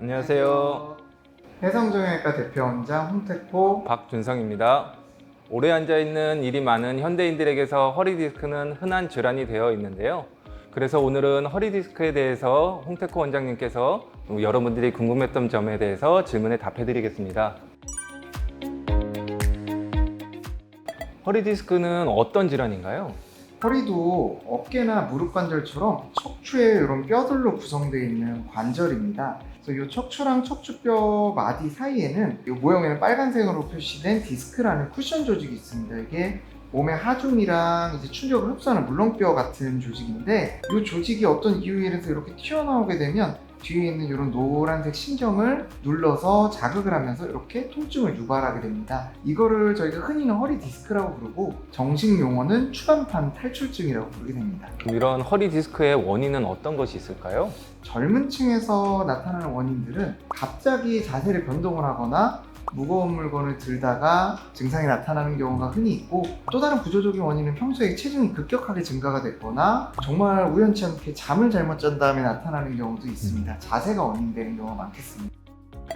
안녕하세요. 해성정형외과 대표원장 홍택호 박준성입니다. 오래 앉아 있는 일이 많은 현대인들에게서 허리 디스크는 흔한 질환이 되어 있는데요. 그래서 오늘은 허리 디스크에 대해서 홍태코 원장님께서 여러분들이 궁금했던 점에 대해서 질문에 답해 드리겠습니다. 허리 디스크는 어떤 질환인가요? 허리도 어깨나 무릎 관절처럼 척추의 이런 뼈들로 구성되어 있는 관절입니다. 그래서 이 척추랑 척추뼈 마디 사이에는 이 모형에는 빨간색으로 표시된 디스크라는 쿠션 조직이 있습니다. 이게 몸의 하중이랑 이제 충격을 흡수하는 물렁뼈 같은 조직인데 이 조직이 어떤 이유에 의해서 이렇게 튀어나오게 되면 뒤에 있는 이런 노란색 신경을 눌러서 자극을 하면서 이렇게 통증을 유발하게 됩니다. 이거를 저희가 흔히는 허리 디스크라고 부르고 정식 용어는 추간판 탈출증이라고 부르게 됩니다. 그럼 이런 허리 디스크의 원인은 어떤 것이 있을까요? 젊은 층에서 나타나는 원인들은 갑자기 자세를 변동을 하거나 무거운 물건을 들다가 증상이 나타나는 경우가 흔히 있고 또 다른 구조적인 원인은 평소에 체중이 급격하게 증가가 됐거나 정말 우연치 않게 잠을 잘못 잔 다음에 나타나는 경우도 있습니다. 자세가 원인되는 경우가 많겠습니다.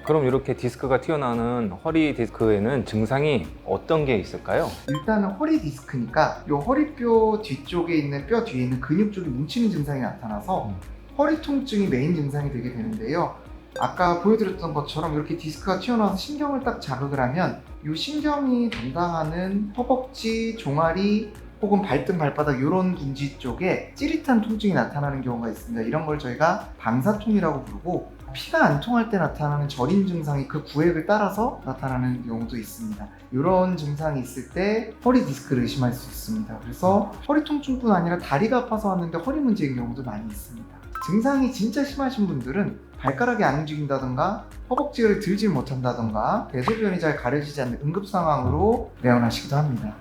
그럼 이렇게 디스크가 튀어나오는 허리 디스크에는 증상이 어떤 게 있을까요? 일단은 허리 디스크니까 이 허리뼈 뒤쪽에 있는 뼈 뒤에 있는 근육 쪽이 뭉치는 증상이 나타나서 음. 허리 통증이 메인 증상이 되게 되는데요. 아까 보여드렸던 것처럼 이렇게 디스크가 튀어나와서 신경을 딱 자극을 하면 이 신경이 담당하는 허벅지, 종아리 혹은 발등, 발바닥 이런 군지 쪽에 찌릿한 통증이 나타나는 경우가 있습니다. 이런 걸 저희가 방사통이라고 부르고 피가 안 통할 때 나타나는 저림 증상이 그 구획을 따라서 나타나는 경우도 있습니다. 이런 증상이 있을 때 허리 디스크를 의심할 수 있습니다. 그래서 허리 통증뿐 아니라 다리가 아파서 왔는데 허리 문제인 경우도 많이 있습니다. 증상이 진짜 심하신 분들은 발가락이 안 움직인다던가 허벅지를 들지 못한다던가 대소변이 잘 가려지지 않는 응급 상황으로 내원하시기도 합니다.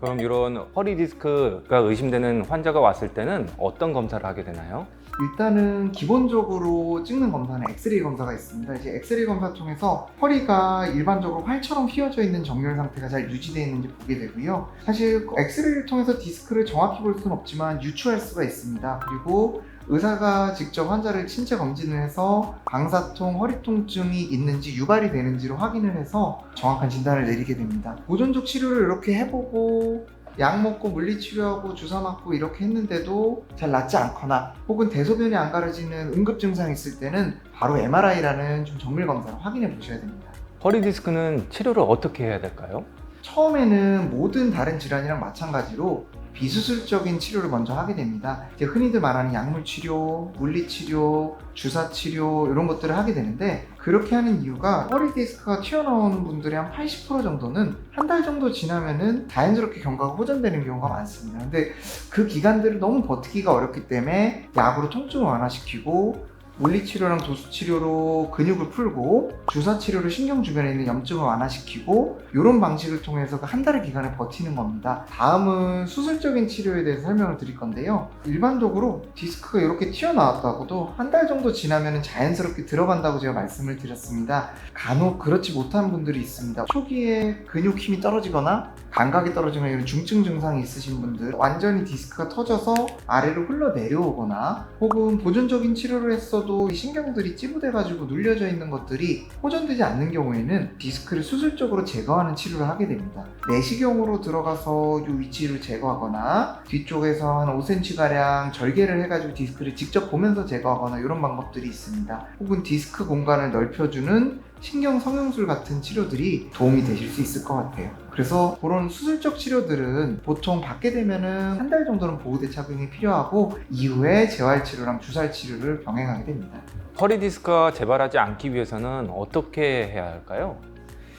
그럼 이런 허리 디스크가 의심되는 환자가 왔을 때는 어떤 검사를 하게 되나요? 일단은 기본적으로 찍는 검사는 엑스레이 검사가 있습니다. 이제 엑스레이 검사 통해서 허리가 일반적으로 활처럼 휘어져 있는 정렬 상태가 잘 유지되어 있는지 보게 되고요. 사실 엑스레이를 통해서 디스크를 정확히 볼 수는 없지만 유추할 수가 있습니다. 그리고 의사가 직접 환자를 신체 검진을 해서 방사통, 허리 통증이 있는지 유발이 되는지를 확인을 해서 정확한 진단을 내리게 됩니다. 보존적 치료를 이렇게 해보고 약 먹고 물리치료하고 주사 맞고 이렇게 했는데도 잘 낫지 않거나 혹은 대소변이 안 가려지는 응급 증상이 있을 때는 바로 MRI라는 좀 정밀 검사를 확인해 보셔야 됩니다. 허리 디스크는 치료를 어떻게 해야 될까요? 처음에는 모든 다른 질환이랑 마찬가지로 비수술적인 치료를 먼저 하게 됩니다. 이제 흔히들 말하는 약물 치료, 물리 치료, 주사 치료 이런 것들을 하게 되는데 그렇게 하는 이유가 허리 디스크가 튀어나오는 분들의 한 80% 정도는 한 달 정도 지나면은 자연스럽게 경과가 호전되는 경우가 많습니다. 근데 그 기간들을 너무 버티기가 어렵기 때문에 약으로 통증을 완화시키고 물리치료랑 도수치료로 근육을 풀고 주사치료로 신경 주변에 있는 염증을 완화시키고 이런 방식을 통해서 그 한 달의 기간을 버티는 겁니다. 다음은 수술적인 치료에 대해서 설명을 드릴 건데요. 일반적으로 디스크가 이렇게 튀어나왔다고도 한 달 정도 지나면 자연스럽게 들어간다고 제가 말씀을 드렸습니다. 간혹 그렇지 못한 분들이 있습니다. 초기에 근육 힘이 떨어지거나 감각이 떨어지거나 이런 중증 증상이 있으신 분들 완전히 디스크가 터져서 아래로 흘러 내려오거나 혹은 보존적인 치료를 했어도 이 신경들이 찌부돼가지고 눌려져 있는 것들이 호전되지 않는 경우에는 디스크를 수술적으로 제거하는 치료를 하게 됩니다. 내시경으로 들어가서 이 위치를 제거하거나 뒤쪽에서 한 5cm가량 절개를 해가지고 디스크를 직접 보면서 제거하거나 이런 방법들이 있습니다. 혹은 디스크 공간을 넓혀주는 신경 성형술 같은 치료들이 도움이 되실 수 있을 것 같아요. 그래서 그런 수술적 치료들은 보통 받게 되면은 한 달 정도는 보호대 착용이 필요하고 이후에 재활 치료랑 주사 치료를 병행하게 됩니다. 허리 디스크가 재발하지 않기 위해서는 어떻게 해야 할까요?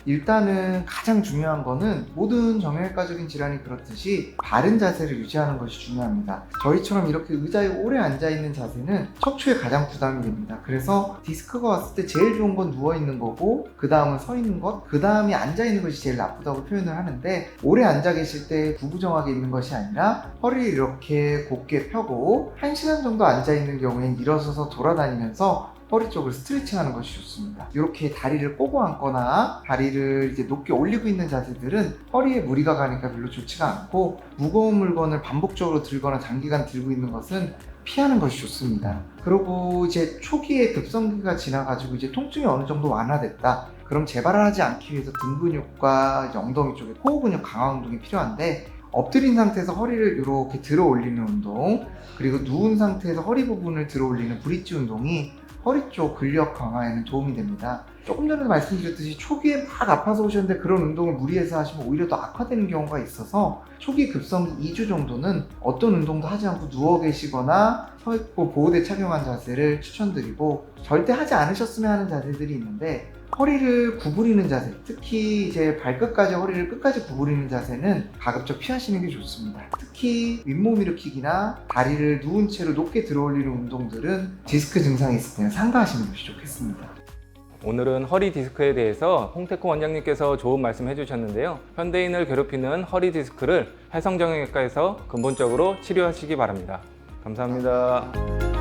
일단은 가장 중요한 거는 모든 정형외과적인 질환이 그렇듯이 바른 자세를 유지하는 것이 중요합니다. 저희처럼 이렇게 의자에 오래 앉아 있는 자세는 척추에 가장 부담이 됩니다. 그래서 디스크가 왔을 때 제일 좋은 건 누워 있는 거고 그 다음은 서 있는 것, 그 다음이 앉아 있는 것이 제일 나쁘다고 표현을 하는데 오래 앉아 계실 때 구부정하게 있는 것이 아니라 허리를 이렇게 곧게 펴고 1시간 정도 앉아 있는 경우엔 일어서서 돌아다니면서 허리 쪽을 스트레칭하는 것이 좋습니다. 이렇게 다리를 꼬고 앉거나 다리를 이제 높게 올리고 있는 자세들은 허리에 무리가 가니까 별로 좋지가 않고 무거운 물건을 반복적으로 들거나 장기간 들고 있는 것은 피하는 것이 좋습니다. 그리고 이제 초기에 급성기가 지나가지고 이제 통증이 어느 정도 완화됐다. 그럼 재발을 하지 않기 위해서 등 근육과 엉덩이 쪽에 코어 근육 강화 운동이 필요한데 엎드린 상태에서 허리를 이렇게 들어 올리는 운동 그리고 누운 상태에서 허리 부분을 들어 올리는 브릿지 운동이 허리 쪽 근력 강화에는 도움이 됩니다. 조금 전에 말씀드렸듯이 초기에 막 아파서 오셨는데 그런 운동을 무리해서 하시면 오히려 더 악화되는 경우가 있어서 초기 급성기 2주 정도는 어떤 운동도 하지 않고 누워 계시거나 서 있고 보호대 착용한 자세를 추천드리고 절대 하지 않으셨으면 하는 자세들이 있는데 허리를 구부리는 자세, 특히 이제 발끝까지 허리를 끝까지 구부리는 자세는 가급적 피하시는 게 좋습니다. 특히 윗몸 일으키기나 다리를 누운 채로 높게 들어 올리는 운동들은 디스크 증상이 있을 때는 삼가하시는 것이 좋겠습니다. 오늘은 허리 디스크에 대해서 홍태코 원장님께서 좋은 말씀 해주셨는데요. 현대인을 괴롭히는 허리 디스크를 해성정형외과에서 근본적으로 치료하시기 바랍니다. 감사합니다.